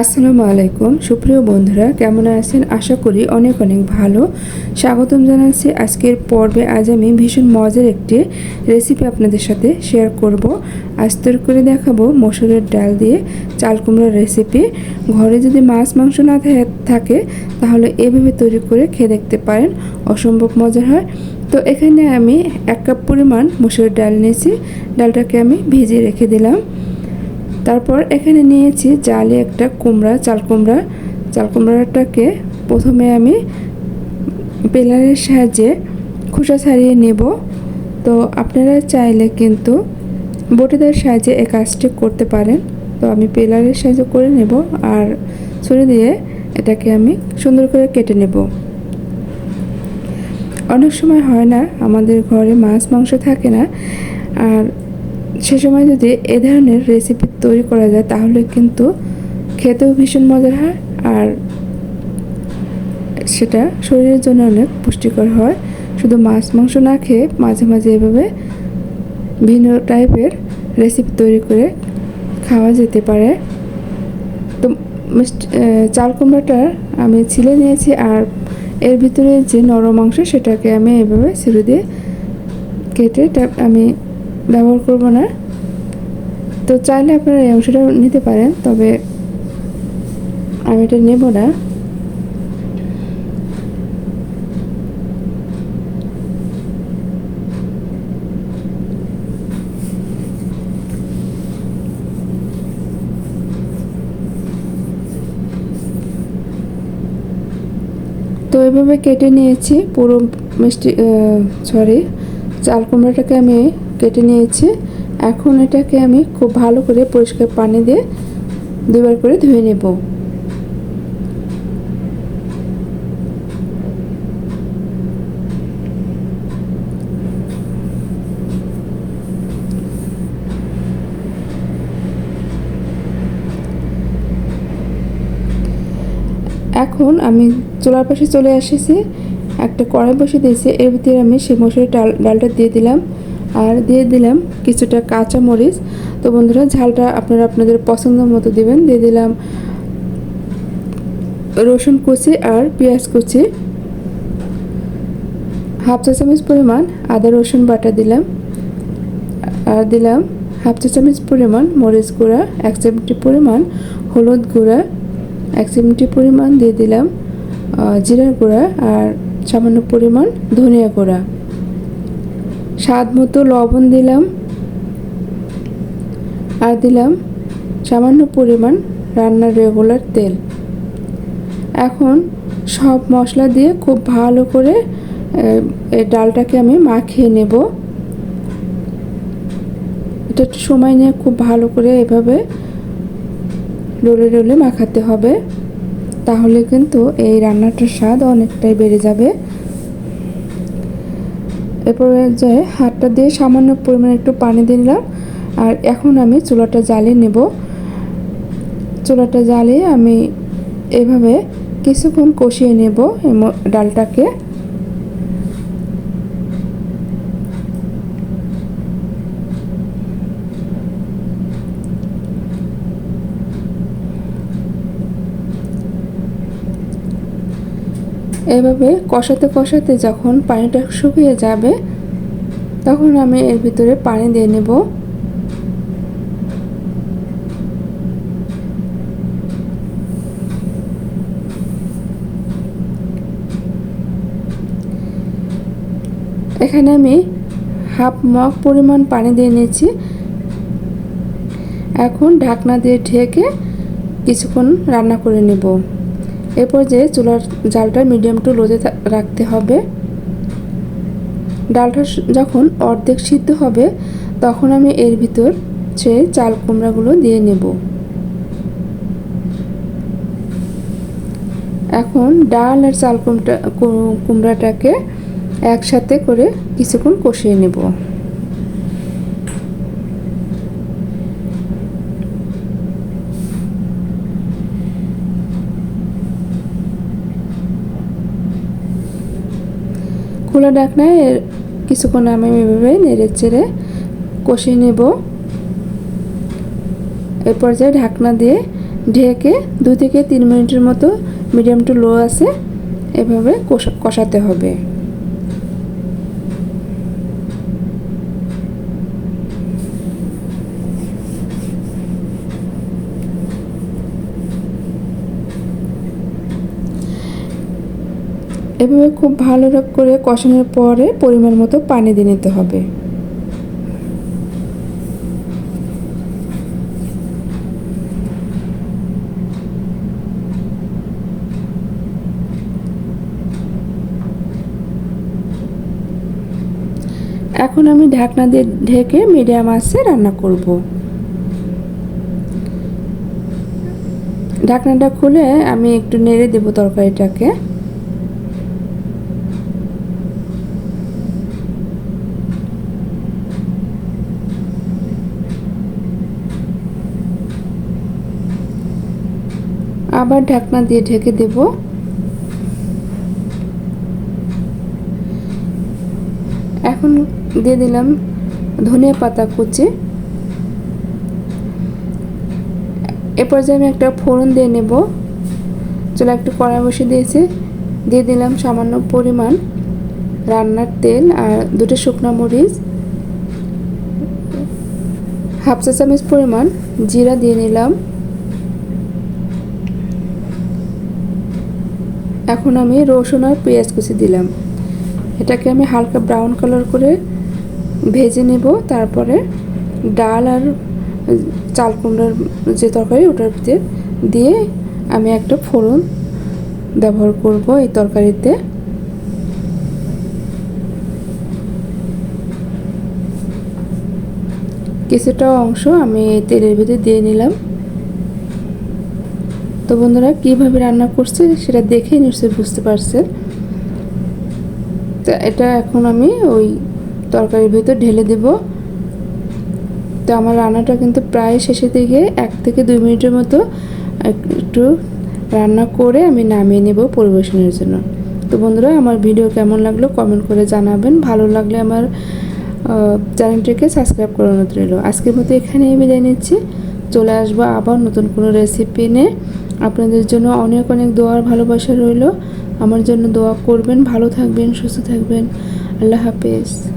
আসসালামু আলাইকুম। সুপ্রিয় বন্ধুরা, কেমন আছেন? আশা করি অনেক অনেক ভালো। স্বাগতম জানাচ্ছি আজকের পর্বে। আজ আমি ভীষণ মজার একটি রেসিপি আপনাদের সাথে শেয়ার করব। আজ তৈরি করে দেখাবো মসুরের ডাল দিয়ে চাল কুমড়োর রেসিপি ঘরে যদি মাছ, মাংস না থাকে, তাহলে এভাবে তৈরি করে খেয়ে দেখতে পারেন। অসম্ভব মজার হয়। তো এখানে আমি এক কাপ পরিমাণ মসুরের ডাল নিয়েছি। ডালটাকে আমি ভিজিয়ে রেখে দিলাম। তারপর এখানে নিয়েছি জালে একটা কুমড়া, চাল কুমড়া। চাল কুমড়াটাকে প্রথমে আমি পেলারের সাহায্যে খোসা ছাড়িয়ে নেব। তো আপনারা চাইলে কিন্তু বটিদার সাহায্যে এই কাজটি করতে পারেন। তো আমি পেলারের সাহায্যে করে নেব আর ছুরি দিয়ে এটাকে আমি সুন্দর করে কেটে নেব। অনেক সময় হয় না, আমাদের ঘরে মাছ, মাংস থাকে না। আর সে সময় যদি এ ধরনের রেসিপি তৈরি করা যায়, তাহলে কিন্তু খেতেও ভীষণ মজার হয় আর সেটা শরীরের জন্য অনেক পুষ্টিকর হয়। শুধু মাছ, মাংস না খেয়ে মাঝে মাঝে এভাবে ভিন্ন টাইপের রেসিপি তৈরি করে খাওয়া যেতে পারে। তো চাল কুমড়াটা আমি ছিলে নিয়েছি আর এর ভিতরে যে নরম অংশ, সেটাকে আমি এভাবে ছিঁড়ে দিয়ে কেটে আমি ব্যবহার করব না। তো চাইলে আপনারা এই অংশটা নিতে পারেন, তবে আমি এটা নেব না। তো এভাবে কেটে নিয়েছি পুরো মিষ্টি সরি চাল কুমড়াটাকে আমি কেটে নিয়েছি। এখন এটাকে আমি খুব ভালো করে পরিষ্কার পানি দিয়ে দুবার করে ধুয়ে নেব। এখন আমি চুলার পাশে চলে এসেছি। একটা কড়াই বসে দিয়েছি। এর ভিতরে আমি সেই মসুরের ডাল ডালটা দিয়ে দিলাম। আর দিয়ে দিলাম কিছুটা কাঁচা মরিচ তো বন্ধুরা, ঝালটা আপনারা আপনাদের পছন্দ মতো দিবেন। দিয়ে দিলাম রসুন কুচি আর পেঁয়াজ কুচি। হাফ চা চামচ পরিমাণ আদা, রসুন বাটা দিলাম। আর দিলাম হাফ চা চামচ পরিমাণ মরিচ গুঁড়া, এক চামচি পরিমাণ হলুদ গুঁড়া, এক চিমটি পরিমাণ দিয়ে দিলাম জিরার গুঁড়া আর সামান্য পরিমাণ ধনিয়া গুঁড়া। স্বাদ মতো লবণ দিলাম আর দিলাম সামান্য পরিমাণ রান্নার রেগুলার তেল। এখন সব মশলা দিয়ে খুব ভালো করে ডালটাকে আমি মাখিয়ে নেব। এটা একটু সময় নিয়ে খুব ভালো করে এভাবে রোলে রোলে মাখাতে হবে। তাহলে কিন্তু এই রান্নাটার স্বাদ অনেকটাই বেড়ে যাবে। এরপরে যে হাতটা দিয়ে সামান্য পরিমাণে একটু পানি দিলাম আর এখন আমি চুলাটা জ্বালিয়ে নেব। চুলাটা জ্বালিয়ে আমি এভাবে কিছুক্ষণ কষিয়ে নেব ডালটাকে। এভাবে কষাতে কষাতে যখন পানিটা শুকিয়ে যাবে, তখন আমি এর ভিতরে পানি দিয়ে নেব। এখানে আমি হাফ মগ পরিমাণ পানি দিয়ে নিয়েছি। এখন ঢাকনা দিয়ে ঢেকে কিছুক্ষণ রান্না করে নেব। এরপর যে চুলার জালটা মিডিয়াম টু লোতে রাখতে হবে। ডালটা যখন অর্ধেক সিদ্ধ হবে, তখন আমি এর ভিতর সে চাল কুমড়াগুলো দিয়ে নেব। এখন ডাল আর চাল কুমড়া কুমড়াটাকে একসাথে করে কিছুক্ষণ কষিয়ে নেব। খোলা ডাকনায় এর কিছুক্ষণ আমি এভাবে নেড়ে চেড়ে কষিয়ে নেব। এ পর্যায়ে ঢাকনা দিয়ে ঢেকে দুই থেকে তিন মিনিটের মতো মিডিয়াম টু লো আছে, এভাবে কষা- কষাতে হবে। এভাবে খুব ভালো করে কষানোর পরে পরিমাণ মতো পানি দিয়ে নিতে হবে। এখন আমি ঢাকনা দিয়ে ঢেকে মিডিয়াম আঁচে রান্না করব। ঢাকনাটা খুলে আমি একটু নেড়ে দেব তরকারিটাকে। আবার ঢাকনা দিয়ে ঢেকে দেব। এখন দিয়ে দিলাম ধনিয়া পাতা কুচি। এ পর্যায়ে আমি একটা ফোড়ন দিয়ে নেব। চলে একটু কড়াই বসে দিয়েছি। দিয়ে দিলাম সামান্য পরিমাণ রান্নার তেল আর দুটো শুকনো মরিচ। হাফ চা চামচ পরিমাণ জিরা দিয়ে নিলাম। এখন আমি রসুন আর পেঁয়াজ কুচি দিলাম। এটাকে আমি হালকা ব্রাউন কালার করে ভেজে নেব, তারপরে ডাল আর চাল কুমড়ার যে তরকারি, ওটার ভিতরে দিয়ে আমি একটা ফোড়ন ব্যবহার করব এই তরকারিতে। কিছুটা অংশ আমি তেলের ভিতরে দিয়ে নিলাম। তো বন্ধুরা, কীভাবে রান্না করছে সেটা দেখেই নিশ্চয়ই বুঝতে পারছেন তো এটা এখন আমি ওই তরকারির ভিতর ঢেলে দেব। তো আমার রান্নাটা কিন্তু প্রায় শেষের দিকে এক থেকে দুই মিনিটের মতো একটু রান্না করে আমি নামিয়ে নেব পরিবেশনের জন্য। তো বন্ধুরা, আমার ভিডিও কেমন লাগল কমেন্ট করে জানাবেন। ভালো লাগলে আমার চ্যানেলটিকে সাবস্ক্রাইব করানো রইল। আজকের মতো এখানেই বিদায় নিচ্ছি। চলে আসব আবার নতুন কোনো রেসিপি নিয়ে। আপনাদের জন্য অনেক অনেক দোয়ার ভালোবাসা রইল। আমার জন্য দোয়া করবেন, ভালো থাকবেন, সুস্থ থাকবেন। আল্লাহ হাফেজ।